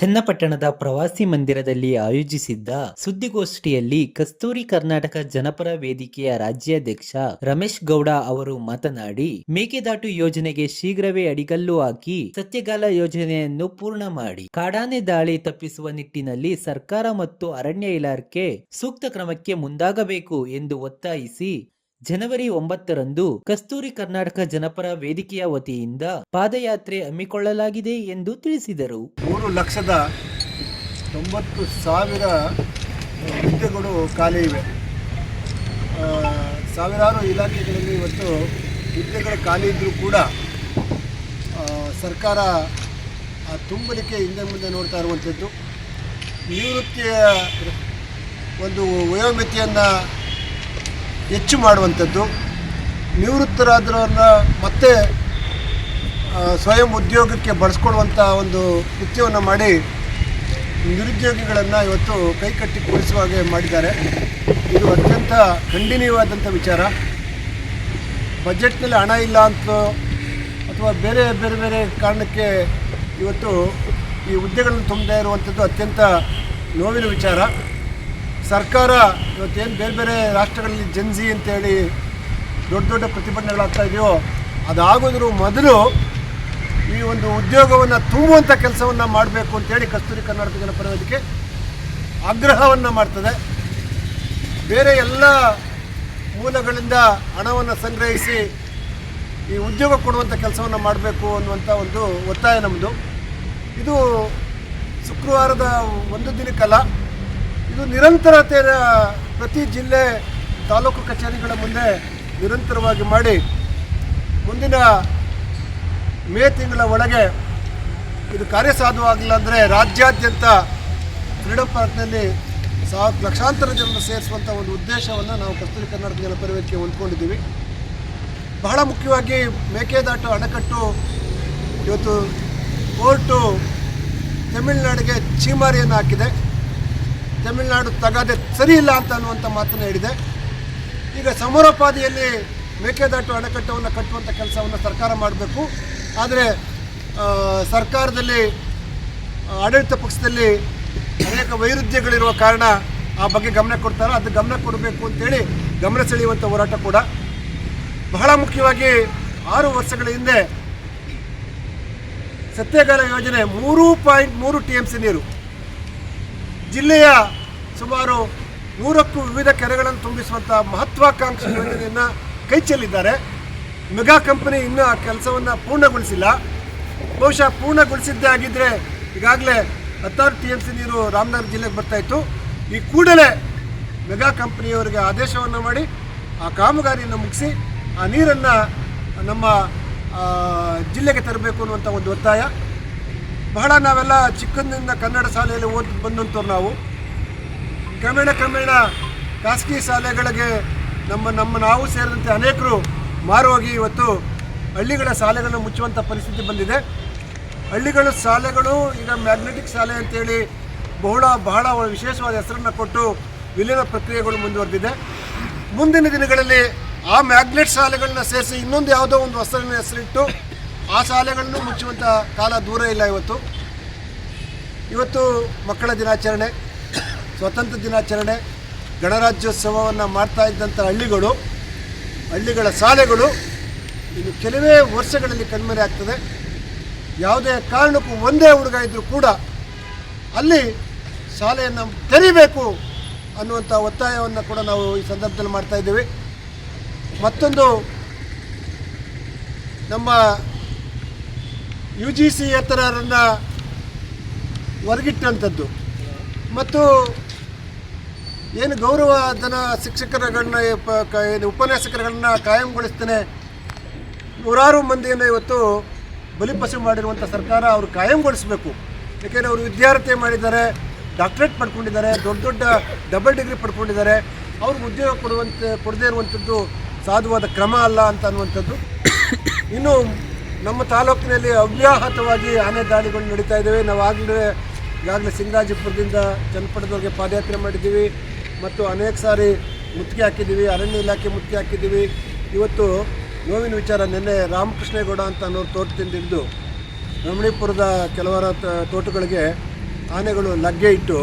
ಚನ್ನಪಟ್ಟಣದ ಪ್ರವಾಸಿ ಮಂದಿರದಲ್ಲಿ ಆಯೋಜಿಸಿದ್ದ ಸುದ್ದಿಗೋಷ್ಠಿಯಲ್ಲಿ ಕಸ್ತೂರಿ ಕರ್ನಾಟಕ ಜನಪರ ವೇದಿಕೆಯ ರಾಜ್ಯಾಧ್ಯಕ್ಷ ರಮೇಶ್ ಗೌಡ ಅವರು ಮಾತನಾಡಿ, ಮೇಕೆದಾಟು ಯೋಜನೆಗೆ ಶೀಘ್ರವೇ ಅಡಿಗಲ್ಲು ಹಾಕಿ ಸತ್ಯಗಾಲ ಯೋಜನೆಯನ್ನು ಪೂರ್ಣ ಮಾಡಿ. ಕಾಡಾನೆ ದಾಳಿ ತಪ್ಪಿಸುವ ನಿಟ್ಟಿನಲ್ಲಿ ಸರ್ಕಾರ ಮತ್ತು ಅರಣ್ಯ ಇಲಾಖೆ ಸೂಕ್ತ ಕ್ರಮಕ್ಕೆ ಮುಂದಾಗಬೇಕು ಎಂದು ಒತ್ತಾಯಿಸಿ ಜನವರಿ ಒಂಬತ್ತರಂದು ಕಸ್ತೂರಿ ಕರ್ನಾಟಕ ಜನಪರ ವೇದಿಕೆಯ ವತಿಯಿಂದ ಪಾದಯಾತ್ರೆ ಹಮ್ಮಿಕೊಳ್ಳಲಾಗಿದೆ ಎಂದು ತಿಳಿಸಿದರು. ಮೂರು ಲಕ್ಷದ ತೊಂಬತ್ತು ಸಾವಿರ ಹುದ್ದೆಗಳು ಖಾಲಿ ಇವೆ. ಸಾವಿರಾರು ಇಲಾಖೆಗಳಲ್ಲಿ ಇವತ್ತು ಹುದ್ದೆಗಳು ಖಾಲಿ ಇದ್ದರೂ ಕೂಡ ಸರ್ಕಾರ ಆ ತುಂಬಲಿಕ್ಕೆ ಹಿಂದೆ ಮುಂದೆ ನೋಡ್ತಾ ಇರುವಂಥದ್ದು. ನಿವೃತ್ತಿಯ ಒಂದು ವಯೋಮಿತಿಯನ್ನು ಹೆಚ್ಚು ಮಾಡುವಂಥದ್ದು. ನಿವೃತ್ತರಾದವ್ರನ್ನ ಮತ್ತೆ ಸ್ವಯಂ ಉದ್ಯೋಗಕ್ಕೆ ಬಳಸ್ಕೊಳ್ಳುವಂಥ ಒಂದು ಕೃತ್ಯವನ್ನು ಮಾಡಿ, ನಿರುದ್ಯೋಗಿಗಳನ್ನು ಇವತ್ತು ಕೈಕಟ್ಟಿ ಕೂಡಿಸುವ ಹಾಗೆ ಮಾಡಿದ್ದಾರೆ. ಇದು ಅತ್ಯಂತ ಖಂಡನೀಯವಾದಂಥ ವಿಚಾರ. ಬಜೆಟ್ನಲ್ಲಿ ಹಣ ಇಲ್ಲ ಅಂತ, ಅಥವಾ ಬೇರೆ ಬೇರೆ ಬೇರೆ ಕಾರಣಕ್ಕೆ ಇವತ್ತು ಈ ಹುದ್ದೆಗಳನ್ನು ತುಂಬದೇ ಇರುವಂಥದ್ದು ಅತ್ಯಂತ ನೋವಿನ ವಿಚಾರ. ಸರ್ಕಾರ ಇವತ್ತೇನು ಬೇರೆ ಬೇರೆ ರಾಷ್ಟ್ರಗಳಲ್ಲಿ ಜನ್ಸಿ ಅಂತೇಳಿ ದೊಡ್ಡ ದೊಡ್ಡ ಪ್ರತಿಭಟನೆಗಳಾಗ್ತಾ ಇದೆಯೋ, ಅದಾಗೋದ್ರ ಮೊದಲು ಈ ಒಂದು ಉದ್ಯೋಗವನ್ನು ತುಂಬುವಂಥ ಕೆಲಸವನ್ನು ಮಾಡಬೇಕು ಅಂತೇಳಿ ಕಸ್ತೂರಿ ಕರ್ನಾಟಕ ಜನಪರ ವೇದಿಕೆ ಆಗ್ರಹವನ್ನು ಮಾಡ್ತದೆ. ಬೇರೆ ಎಲ್ಲ ಮೂಲಗಳಿಂದ ಹಣವನ್ನು ಸಂಗ್ರಹಿಸಿ ಈ ಉದ್ಯೋಗ ಕೊಡುವಂಥ ಕೆಲಸವನ್ನು ಮಾಡಬೇಕು ಅನ್ನುವಂಥ ಒಂದು ಒತ್ತಾಯ ನಮ್ಮದು ಇದು ಶುಕ್ರವಾರದ ಒಂದು ದಿನಕ್ಕಲ್ಲ ಇದು ನಿರಂತರತೆಯ ಪ್ರತಿ ಜಿಲ್ಲೆ ತಾಲೂಕು ಕಚೇರಿಗಳ ಮುಂದೆ ನಿರಂತರವಾಗಿ ಮಾಡಿ ಮುಂದಿನ ಮೇ ತಿಂಗಳ ಒಳಗೆ ಇದು ಕಾರ್ಯಸಾಧುವಾಗಿಲ್ಲ ಅಂದರೆ ರಾಜ್ಯಾದ್ಯಂತ ಫ್ರೀಡಮ್ ಪಾರ್ಕ್ನಲ್ಲಿ ಸಾ ಲಕ್ಷಾಂತರ ಜನರನ್ನು ಸೇರಿಸುವಂಥ ಒಂದು ಉದ್ದೇಶವನ್ನು ನಾವು ಕಸ್ತೂರಿ ಕರ್ನಾಟಕ ಜನಪರ ಹೊಂದ್ಕೊಂಡಿದ್ದೀವಿ. ಬಹಳ ಮುಖ್ಯವಾಗಿ ಮೇಕೆದಾಟು ಅಣೆಕಟ್ಟು ಇವತ್ತು ಕೋರ್ಟು ತಮಿಳುನಾಡಿಗೆ ಚೀಮಾರಿಯನ್ನು ಹಾಕಿದೆ. ತಮಿಳುನಾಡು ತಗಾದೆ ಸರಿ ಇಲ್ಲ ಅಂತ ಅನ್ನುವಂಥ ಮಾತನ್ನು ಹೇಳಿದೆ. ಈಗ ಸಮರೋಪಾದಿಯಲ್ಲಿ ಮೇಕೆದಾಟು ಅಣೆಕಟ್ಟವನ್ನು ಕಟ್ಟುವಂಥ ಕೆಲಸವನ್ನು ಸರ್ಕಾರ ಮಾಡಬೇಕು. ಆದರೆ ಸರ್ಕಾರದಲ್ಲಿ ಆಡಳಿತ ಪಕ್ಷದಲ್ಲಿ ಅನೇಕ ವೈರುಧ್ಯಗಳಿರುವ ಕಾರಣ ಆ ಬಗ್ಗೆ ಗಮನ ಕೊಡ್ತಾರೋ. ಅದು ಗಮನ ಕೊಡಬೇಕು ಅಂತೇಳಿ ಗಮನ ಸೆಳೆಯುವಂಥ ಹೋರಾಟ ಕೂಡ. ಬಹಳ ಮುಖ್ಯವಾಗಿ ಆರು ವರ್ಷಗಳ ಹಿಂದೆ ಸತ್ಯಗಾಲ ಯೋಜನೆ ಮೂರು ಪಾಯಿಂಟ್ ಮೂರು ಟಿ ಎಂ ಸಿ ನೀರು. ಜಿಲ್ಲೆಯ ಸುಮಾರು ನೂರಕ್ಕೂ ವಿವಿಧ ಕೆರೆಗಳನ್ನು ತುಂಬಿಸುವಂಥ ಮಹತ್ವಾಕಾಂಕ್ಷಿ ಯೋಜನೆಯನ್ನು ಕೈಚೆಲ್ಲಿದ್ದಾರೆ. ಮೆಗಾ ಕಂಪನಿ ಇನ್ನೂ ಆ ಕೆಲಸವನ್ನು ಪೂರ್ಣಗೊಳಿಸಿಲ್ಲ. ಬಹುಶಃ ಪೂರ್ಣಗೊಳಿಸಿದ್ದೇ ಆಗಿದ್ದರೆ ಈಗಾಗಲೇ ಹತ್ತಾರು ಟಿ ಎಂ ಸಿ ನೀರು ರಾಮನಗರ ಜಿಲ್ಲೆಗೆ ಬರ್ತಾಯಿತ್ತು ಈ ಕೂಡಲೇ ಮೆಗಾ ಕಂಪನಿಯವರಿಗೆ ಆದೇಶವನ್ನು ಮಾಡಿ, ಆ ಕಾಮಗಾರಿಯನ್ನು ಮುಗಿಸಿ, ಆ ನೀರನ್ನು ನಮ್ಮ ಜಿಲ್ಲೆಗೆ ತರಬೇಕು ಅನ್ನುವಂಥ ಒಂದು ಒತ್ತಾಯ. ಬಹಳ ನಾವೆಲ್ಲ ಚಿಕ್ಕಂದಿನಿಂದ ಕನ್ನಡ ಶಾಲೆಯಲ್ಲಿ ಓದಿ ಬಂದಂಥವ್ರು ನಾವು. ಕ್ರಮೇಣ ಕ್ರಮೇಣ ಖಾಸಗಿ ಶಾಲೆಗಳಿಗೆ ನಮ್ಮ ನಮ್ಮ ನಾವು ಸೇರಿದಂತೆ ಅನೇಕರು ಮಾರುವಾಗಿ ಇವತ್ತು ಹಳ್ಳಿಗಳ ಶಾಲೆಗಳನ್ನು ಮುಚ್ಚುವಂಥ ಪರಿಸ್ಥಿತಿ ಬಂದಿದೆ. ಹಳ್ಳಿಗಳ ಶಾಲೆಗಳು ಈಗ ಮ್ಯಾಗ್ನೆಟಿಕ್ ಶಾಲೆ ಅಂತೇಳಿ ಬಹಳ ಬಹಳ ವಿಶೇಷವಾದ ಹೆಸರನ್ನು ಕೊಟ್ಟು ವಿಲೀನ ಪ್ರಕ್ರಿಯೆಗಳು ಮುಂದುವರೆದಿದೆ. ಮುಂದಿನ ದಿನಗಳಲ್ಲಿ ಆ ಮ್ಯಾಗ್ನೆಟ್ ಶಾಲೆಗಳನ್ನ ಸೇರಿಸಿ ಇನ್ನೊಂದು ಯಾವುದೋ ಒಂದು ಹೆಸರಿನ ಹೆಸರಿಟ್ಟು ಆ ಶಾಲೆಗಳನ್ನು ಮುಚ್ಚುವಂಥ ಕಾಲ ದೂರ ಇಲ್ಲ ಇವತ್ತು. ಇವತ್ತು ಮಕ್ಕಳ ದಿನಾಚರಣೆ ಸ್ವತಂತ್ರ ದಿನಾಚರಣೆ, ಗಣರಾಜ್ಯೋತ್ಸವವನ್ನು ಮಾಡ್ತಾ ಇದ್ದಂಥ ಹಳ್ಳಿಗಳು, ಹಳ್ಳಿಗಳ ಶಾಲೆಗಳು ಇನ್ನು ಕೆಲವೇ ವರ್ಷಗಳಲ್ಲಿ ಕಣ್ಮರೆ ಆಗ್ತದೆ. ಯಾವುದೇ ಕಾರಣಕ್ಕೂ ಒಂದೇ ಹುಡುಗ ಇದ್ದರೂ ಕೂಡ ಅಲ್ಲಿ ಶಾಲೆಯನ್ನು ತೆರಿಬೇಕು ಅನ್ನುವಂಥ ಒತ್ತಾಯವನ್ನು ಕೂಡ ನಾವು ಈ ಸಂದರ್ಭದಲ್ಲಿ ಮಾಡ್ತಾ ಇದ್ದೀವಿ. ಮತ್ತೊಂದು ನಮ್ಮ ಯು ಜಿ ಸಿ ಎತ್ತರನ್ನು ಹೊರಗಿಟ್ಟಂಥದ್ದು ಮತ್ತು ಏನು ಗೌರವ ಧನ ಶಿಕ್ಷಕರುಗಳನ್ನ ಏನು ಉಪನ್ಯಾಸಕರುಗಳನ್ನ ಕಾಯಂಗೊಳಿಸ್ತೇನೆ. ನೂರಾರು ಮಂದಿಯನ್ನು ಇವತ್ತು ಬಲಿಪಶು ಮಾಡಿರುವಂಥ ಸರ್ಕಾರ ಅವರು ಕಾಯಂಗೊಳಿಸಬೇಕು. ಯಾಕೆಂದರೆ ಅವರು ವಿದ್ಯಾರ್ಥಿ ಮಾಡಿದ್ದಾರೆ, ಡಾಕ್ಟ್ರೇಟ್ ಪಡ್ಕೊಂಡಿದ್ದಾರೆ, ದೊಡ್ಡ ದೊಡ್ಡ ಡಬಲ್ ಡಿಗ್ರಿ ಪಡ್ಕೊಂಡಿದ್ದಾರೆ. ಅವ್ರಿಗೆ ಉದ್ಯೋಗ ಕೊಡುವಂತೆ, ಕೊಡದೇ ಇರುವಂಥದ್ದು ಸಾಧುವಾದ ಕ್ರಮ ಅಲ್ಲ ಅಂತ ಅನ್ನುವಂಥದ್ದು. ಇನ್ನು ನಮ್ಮ ತಾಲೂಕಿನಲ್ಲಿ ಅವ್ಯಾಹತವಾಗಿ ಆನೆ ದಾಳಿಗಳು ನಡೀತಾ ಇದ್ದಾವೆ. ನಾವು ಆಗಲೇ, ಈಗಾಗಲೇ ಸಿಂಗಾಜಿಪುರದಿಂದ ಚನ್ನಪಟ್ಟಣದವರೆಗೆ ಪಾದಯಾತ್ರೆ ಮಾಡಿದ್ದೀವಿ. ಮತ್ತು ಅನೇಕ ಸಾರಿ ಮುತ್ತಿಗೆ ಹಾಕಿದ್ದೀವಿ, ಅರಣ್ಯ ಇಲಾಖೆ ಮುತ್ತಿಗೆ ಹಾಕಿದ್ದೀವಿ. ಇವತ್ತು ನೋವಿನ ವಿಚಾರ ನಿನ್ನೆ ರಾಮಕೃಷ್ಣೇಗೌಡ ಅಂತ ಅನ್ನೋರು ತೋಟದಿಂದ ಹಿಡಿದು ರಮಣೀಪುರದ ಕೆಲವರ ತೋಟಗಳಿಗೆ ಆನೆಗಳು ಲಗ್ಗೆ ಇಟ್ಟು,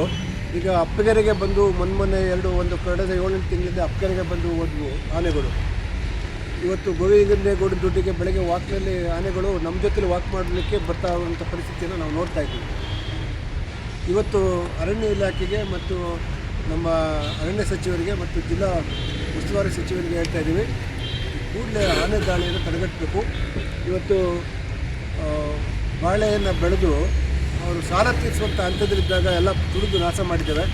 ಈಗ ಅಪ್ಪಗೆರೆಗೆ ಬಂದು ಮೊನ್ನೆ ಎರಡು, ಒಂದು ಕಳೆದ ಏಳೆಂಟು ತಿಂಗಳಿಂದ ಅಪ್ಪಗೆರೆಗೆ ಬಂದು ಹೋದ್ವು ಆನೆಗಳು. ಇವತ್ತು ಗೋವಿಂದಗೌಡ ದುಡ್ಡಿಗೆ ಬೆಳಗ್ಗೆ ವಾಕ್ನಲ್ಲಿ ಆನೆಗಳು ನಮ್ಮ ಜೊತೆಲಿ ವಾಕ್ ಮಾಡಲಿಕ್ಕೆ ಬರ್ತಾ ಇರುವಂಥ ಪರಿಸ್ಥಿತಿಯನ್ನು ನಾವು ನೋಡ್ತಾ ಇದ್ದೀವಿ. ಇವತ್ತು ಅರಣ್ಯ ಇಲಾಖೆಗೆ ಮತ್ತು ನಮ್ಮ ಅರಣ್ಯ ಸಚಿವರಿಗೆ ಮತ್ತು ಜಿಲ್ಲಾ ಉಸ್ತುವಾರಿ ಸಚಿವರಿಗೆ ಹೇಳ್ತಾ ಇದ್ದೀವಿ. ಕೂಡಲೇ ಆನೆ ದಾಳಿಯನ್ನು ತಡೆಗಟ್ಟಬೇಕು. ಇವತ್ತು ಬಾಳೆಯನ್ನು ಬೆಳೆದು ಅವರು ಸಾಲ ತೀರಿಸುವಂಥ ಹಂತದಲ್ಲಿದ್ದಾಗ ಎಲ್ಲ ತುಳಿದು ನಾಶ ಮಾಡಿದ್ದೇವೆ.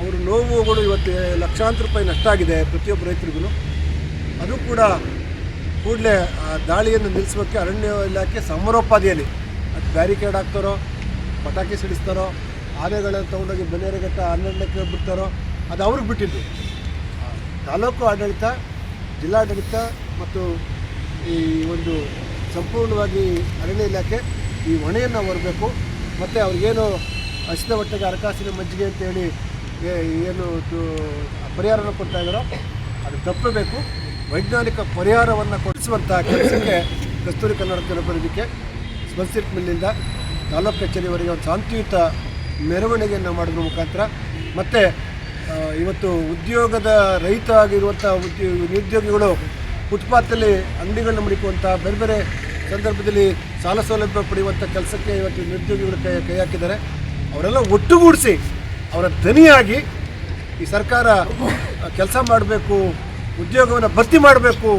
ಅವರು ನೋವುಗಳು ಇವತ್ತು ಲಕ್ಷಾಂತರ ರೂಪಾಯಿ ನಷ್ಟ ಆಗಿದೆ ಪ್ರತಿಯೊಬ್ಬ ರೈತರಿಗೂ. ಅದು ಕೂಡ ಕೂಡಲೇ, ಆ, ದಾಳಿಯನ್ನು ನಿಲ್ಲಿಸೋಕ್ಕೆ ಅರಣ್ಯ ಇಲಾಖೆ ಸಮರೋಪಾದಿಯಲ್ಲಿ. ಅದು ಬ್ಯಾರಿಕೇಡ್ ಹಾಕ್ತಾರೋ, ಪಟಾಕಿ ಸಿಡಿಸ್ತಾರೋ, ಆನೆಗಳನ್ನು ತೊಗೊಂಡೋಗಿ ಬೆನ್ನೇರಘಟ್ಟ ಹನ್ನೆರಡಕ್ಕೆ ಬಿಡ್ತಾರೋ, ಅದು ಅವ್ರಿಗೆ ಬಿಟ್ಟಿದ್ದು. ತಾಲೂಕು ಆಡಳಿತ, ಜಿಲ್ಲಾಡಳಿತ ಮತ್ತು ಈ ಒಂದು ಸಂಪೂರ್ಣವಾಗಿ ಅರಣ್ಯ ಇಲಾಖೆ ಈ ಹೊಣೆಯನ್ನು ಹೊರಬೇಕು. ಮತ್ತು ಅವ್ರಿಗೇನು ಹಸಿದ ಹೊಟ್ಟೆಗೆ ಹಣಕಾಸಿನ ಮಜ್ಜಿಗೆ ಅಂತೇಳಿ ಏನು ಪರಿಹಾರನ ಕೊಡ್ತಾ ಇದ್ದಾರೋ, ಅದು ತಪ್ಪಬೇಕು. ವೈಜ್ಞಾನಿಕ ಪರಿಹಾರವನ್ನು ಕೊಡಿಸುವಂಥ ಕೆಲಸಕ್ಕೆ ಕಸ್ತೂರಿ ಕನ್ನಡ ಜನಪದಕ್ಕೆ ಸ್ಪನ್ಸಿಟ್ ಮಿಲ್ಲಿಂದ ತಾಲೂಕು ಕಚೇರಿವರೆಗೆ ಒಂದು ಶಾಂತಿಯುತ ಮೆರವಣಿಗೆಯನ್ನು ಮಾಡೋದ್ರ ಮುಖಾಂತರ. ಮತ್ತು ಇವತ್ತು ಉದ್ಯೋಗದ ರಹಿತ ಆಗಿರುವಂಥ ಉದ್ಯೋಗ ನಿರುದ್ಯೋಗಿಗಳು ಫುಟ್ಪಾತಲ್ಲಿ ಅಂಗಡಿಗಳನ್ನ ಮುಡಿಕುವಂಥ ಬೇರೆ ಬೇರೆ ಸಂದರ್ಭದಲ್ಲಿ ಸಾಲ ಸೌಲಭ್ಯ ಪಡೆಯುವಂಥ ಕೆಲಸಕ್ಕೆ ಇವತ್ತು ನಿರುದ್ಯೋಗಿಗಳು ಕೈ ಕೈ ಹಾಕಿದ್ದಾರೆ. ಅವರೆಲ್ಲ ಒಟ್ಟುಗೂಡಿಸಿ ಅವರ ಧ್ವನಿಯಾಗಿ ಈ ಸರ್ಕಾರ ಕೆಲಸ ಮಾಡಬೇಕು ಉದ್ಯೋಗವನ್ನು ಭರ್ತಿ ಮಾಡಬೇಕು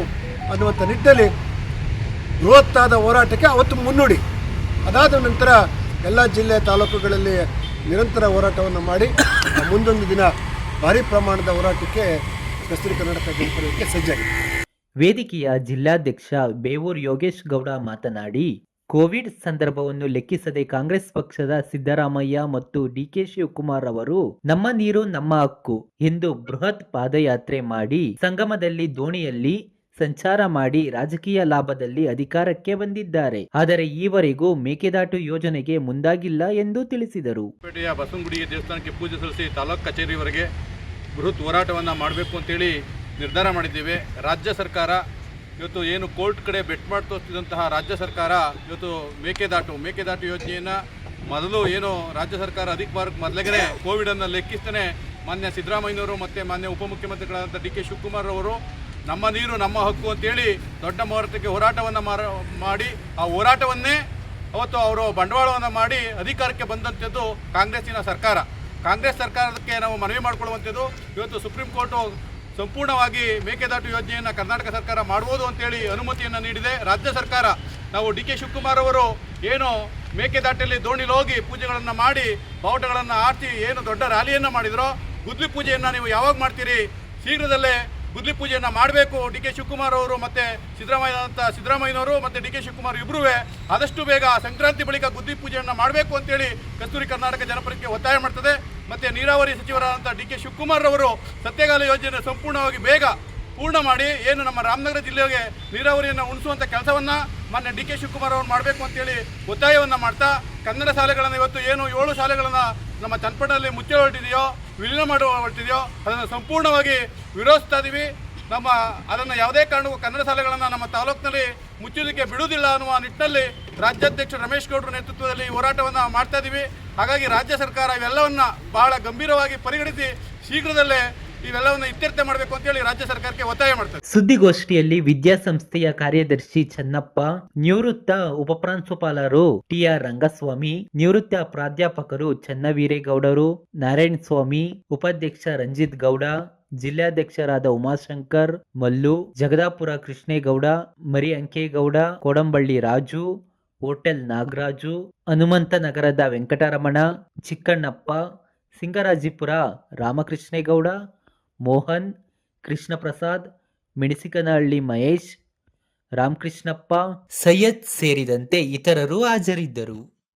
ಅನ್ನುವಂಥ ನಿಟ್ಟಿನಲ್ಲಿ ಬೃಹತ್ತಾದ ಹೋರಾಟಕ್ಕೆ ಅವತ್ತು ಮುನ್ನುಡಿ. ಅದಾದ ನಂತರ ಎಲ್ಲ ಜಿಲ್ಲೆ ತಾಲೂಕುಗಳಲ್ಲಿ ನಿರಂತರ ಹೋರಾಟವನ್ನು ಮಾಡಿ ಮುಂದೊಂದು ದಿನ ಭಾರಿ ಪ್ರಮಾಣದ ಹೋರಾಟಕ್ಕೆ ಕಸ್ತೂರಿ ಕರ್ನಾಟಕ ಜನಪದಕ್ಕೆ ಸಜ್ಜಾಗಿದೆ. ವೇದಿಕೆಯ ಜಿಲ್ಲಾಧ್ಯಕ್ಷ ಬೇವೂರ್ ಯೋಗೇಶ್ ಗೌಡ ಮಾತನಾಡಿ ಕೋವಿಡ್ ಸಂದರ್ಭವನ್ನು ಲೆಕ್ಕಿಸದೆ ಕಾಂಗ್ರೆಸ್ ಪಕ್ಷದ ಸಿದ್ದರಾಮಯ್ಯ ಮತ್ತು ಡಿಕೆ ಶಿವಕುಮಾರ್ ಅವರು ನಮ್ಮ ನೀರು, ನಮ್ಮ ಹಕ್ಕು ಎಂದು ಬೃಹತ್ ಪಾದಯಾತ್ರೆ ಮಾಡಿ ಸಂಗಮದಲ್ಲಿ ದೋಣಿಯಲ್ಲಿ ಸಂಚಾರ ಮಾಡಿ ರಾಜಕೀಯ ಲಾಭದಲ್ಲಿ ಅಧಿಕಾರಕ್ಕೆ ಬಂದಿದ್ದಾರೆ. ಆದರೆ ಈವರೆಗೂ ಮೇಕೆದಾಟು ಯೋಜನೆಗೆ ಮುಂದಾಗಿಲ್ಲ ಎಂದು ತಿಳಿಸಿದರು. ಪೇಟೆಯ ದೇವಸ್ಥಾನಕ್ಕೆ ಪೂಜೆ ಸಲ್ಲಿಸಿ ತಾಲೂಕು ಕಚೇರಿವರೆಗೆ ಬೃಹತ್ ಹೋರಾಟವನ್ನು ಮಾಡಬೇಕು ಅಂತೇಳಿ ನಿರ್ಧಾರ ಮಾಡಿದ್ದೇವೆ. ರಾಜ್ಯ ಸರ್ಕಾರ ಇವತ್ತು ಏನು ಕೋರ್ಟ್ ಕಡೆ ಬೆಟ್ ಮಾಡಿ ತೋರಿಸ್ತಿದ್ದಂತಹ ರಾಜ್ಯ ಸರ್ಕಾರ ಇವತ್ತು ಮೇಕೆದಾಟು ಮೇಕೆದಾಟು ಯೋಜನೆಯನ್ನು ಮೊದಲು ಏನು ರಾಜ್ಯ ಸರ್ಕಾರ ಅಧಿಕಾರಕ್ಕೆ ಮೊದಲಿಗೆ ಕೋವಿಡನ್ನು ಲೆಕ್ಕಿಸ್ತಾನೆ. ಮಾನ್ಯ ಸಿದ್ದರಾಮಯ್ಯವರು ಮತ್ತು ಮಾನ್ಯ ಉಪಮುಖ್ಯಮಂತ್ರಿಗಳಾದಂಥ ಡಿ ಕೆ ಶಿವಕುಮಾರ್ ಅವರು ನಮ್ಮ ನೀರು, ನಮ್ಮ ಹಕ್ಕು ಅಂತೇಳಿ ದೊಡ್ಡ ಹೋರಾಟಕ್ಕೆ ಹೋರಾಟವನ್ನು ಮಾಡಿ, ಆ ಹೋರಾಟವನ್ನೇ ಅವತ್ತು ಅವರು ಬಂಡವಾಳವನ್ನು ಮಾಡಿ ಅಧಿಕಾರಕ್ಕೆ ಬಂದಂಥದ್ದು ಕಾಂಗ್ರೆಸ್ಸಿನ ಸರ್ಕಾರ. ಕಾಂಗ್ರೆಸ್ ಸರ್ಕಾರಕ್ಕೆ ನಾವು ಮನವಿ ಮಾಡಿಕೊಳ್ಳುವಂಥದ್ದು ಇವತ್ತು ಸುಪ್ರೀಂ ಕೋರ್ಟು ಸಂಪೂರ್ಣವಾಗಿ ಮೇಕೆದಾಟು ಯೋಜನೆಯನ್ನು ಕರ್ನಾಟಕ ಸರ್ಕಾರ ಮಾಡ್ಬೋದು ಅಂತೇಳಿ ಅನುಮತಿಯನ್ನು ನೀಡಿದೆ. ರಾಜ್ಯ ಸರ್ಕಾರ, ನಾವು ಡಿ ಕೆ ಶಿವಕುಮಾರ್ ಅವರು ಏನು ಮೇಕೆದಾಟಲ್ಲಿ ದೋಣಿಲಿ ಹೋಗಿ ಪೂಜೆಗಳನ್ನು ಮಾಡಿ, ಬಾವುಟಗಳನ್ನು ಆರ್ತಿ ಏನು ದೊಡ್ಡ ರ್ಯಾಲಿಯನ್ನು ಮಾಡಿದರೋ ಗುದ್ಲಿ ಪೂಜೆಯನ್ನು ನೀವು ಯಾವಾಗ ಮಾಡ್ತೀರಿ? ಶೀಘ್ರದಲ್ಲೇ ಗುದ್ಲಿ ಪೂಜೆಯನ್ನು ಮಾಡಬೇಕು. ಡಿ ಕೆ ಶಿವಕುಮಾರ್ ಅವರು ಮತ್ತು ಸಿದ್ದರಾಮಯ್ಯನಂಥ ಸಿದ್ದರಾಮಯ್ಯನವರು ಮತ್ತೆ ಡಿ ಕೆ ಶಿವಕುಮಾರ್ ಇಬ್ಬರೂ ಆದಷ್ಟು ಬೇಗ ಸಂಕ್ರಾಂತಿ ಬಳಿಕ ಗುದ್ಲಿ ಪೂಜೆಯನ್ನು ಮಾಡಬೇಕು ಅಂತೇಳಿ ಕಸ್ತೂರಿ ಕರ್ನಾಟಕ ಜನಪದಕ್ಕೆ ಒತ್ತಾಯ ಮಾಡ್ತದೆ. ಮತ್ತು ನೀರಾವರಿ ಸಚಿವರಾದಂಥ ಡಿ ಕೆ ಶಿವಕುಮಾರ್ ಅವರು ಸತ್ಯಗಾಲ ಯೋಜನೆ ಸಂಪೂರ್ಣವಾಗಿ ಬೇಗ ಪೂರ್ಣ ಮಾಡಿ ಏನು ನಮ್ಮ ರಾಮನಗರ ಜಿಲ್ಲೆಗೆ ನೀರಾವರಿಯನ್ನು ಉಣಿಸುವಂಥ ಕೆಲಸವನ್ನು ಮಾನ್ಯ ಡಿ ಕೆ ಶಿವಕುಮಾರ್ ಅವರು ಮಾಡಬೇಕು ಅಂತೇಳಿ ಒತ್ತಾಯವನ್ನು ಮಾಡ್ತಾ, ಕನ್ನಡ ಶಾಲೆಗಳನ್ನು ಇವತ್ತು ಏನು ಏಳು ಶಾಲೆಗಳನ್ನು ನಮ್ಮ ಚನ್ನಪಟ್ಟಣದಲ್ಲಿ ಮುಚ್ಚಿ ಹೊರಟಿದೆಯೋ, ವಿಲೀನ ಮಾಡುವ ಹೊರಟಿದೆಯೋ, ಅದನ್ನು ಸಂಪೂರ್ಣವಾಗಿ ವಿರೋಧಿಸ್ತಾ ಇದ್ದೀವಿ ನಮ್ಮ, ಅದನ್ನು ಯಾವುದೇ ಕಾರಣಕ್ಕೂ ಕನ್ನಡ ಶಾಲೆಗಳನ್ನು ನಮ್ಮ ತಾಲೂಕಿನಲ್ಲಿ ಮುಚ್ಚೋದಕ್ಕೆ ಬಿಡುವುದಿಲ್ಲ ಅನ್ನುವ ನಿಟ್ಟಿನಲ್ಲಿ ರಾಜ್ಯಾಧ್ಯಕ್ಷ ರಮೇಶ್ ಗೌಡರ ನೇತೃತ್ವದಲ್ಲಿ ಹೋರಾಟವನ್ನು ಮಾಡ್ತಾ ಇದ್ದೀವಿ ಹಾಗಾಗಿ ರಾಜ್ಯ ಸರ್ಕಾರ ಇವೆಲ್ಲವನ್ನು ಬಹಳ ಗಂಭೀರವಾಗಿ ಪರಿಗಣಿಸಿ ಶೀಘ್ರದಲ್ಲೇ ಇವೆಲ್ಲವನ್ನು ಇತ್ಯರ್ಥ ಮಾಡಬೇಕು ಅಂತ ಹೇಳಿ ರಾಜ್ಯ ಸರ್ಕಾರಕ್ಕೆ ಒತ್ತಾಯ ಮಾಡ್ತಾರೆ. ಸುದ್ದಿಗೋಷ್ಠಿಯಲ್ಲಿ ವಿದ್ಯಾಸಂಸ್ಥೆಯ ಕಾರ್ಯದರ್ಶಿ ಚನ್ನಪ್ಪ, ನಿವೃತ್ತ ಉಪಪ್ರಾಂಶುಪಾಲರು ಟಿಆರ್ ರಂಗಸ್ವಾಮಿ, ನಿವೃತ್ತ ಪ್ರಾಧ್ಯಾಪಕರು ಚನ್ನವೀರೇಗೌಡರು, ನಾರಾಯಣ ಸ್ವಾಮಿ, ಉಪಾಧ್ಯಕ್ಷ ರಂಜಿತ್ ಗೌಡ, ಜಿಲ್ಲಾಧ್ಯಕ್ಷರಾದ ಉಮಾಶಂಕರ್, ಮಲ್ಲು, ಜಗದಾಪುರ ಕೃಷ್ಣೇಗೌಡ, ಮರಿ ಅಂಕೇಗೌಡ, ಕೋಡಂಬಳ್ಳಿ ರಾಜು, ಹೋಟೆಲ್ ನಾಗರಾಜು, ಹನುಮಂತ ನಗರದ ವೆಂಕಟರಮಣ, ಚಿಕ್ಕಣ್ಣಪ್ಪ, ಸಿಂಗರಾಜಿಪುರ ರಾಮಕೃಷ್ಣೇಗೌಡ ಮೋಹನ್ ಕೃಷ್ಣಪ್ರಸಾದ್ ಮೆಣಸಿಕನಹಳ್ಳಿ ಮಹೇಶ್ ರಾಮಕೃಷ್ಣಪ್ಪ ಸೈಯದ್ ಸೇರಿದಂತೆ ಇತರರು ಹಾಜರಿದ್ದರು.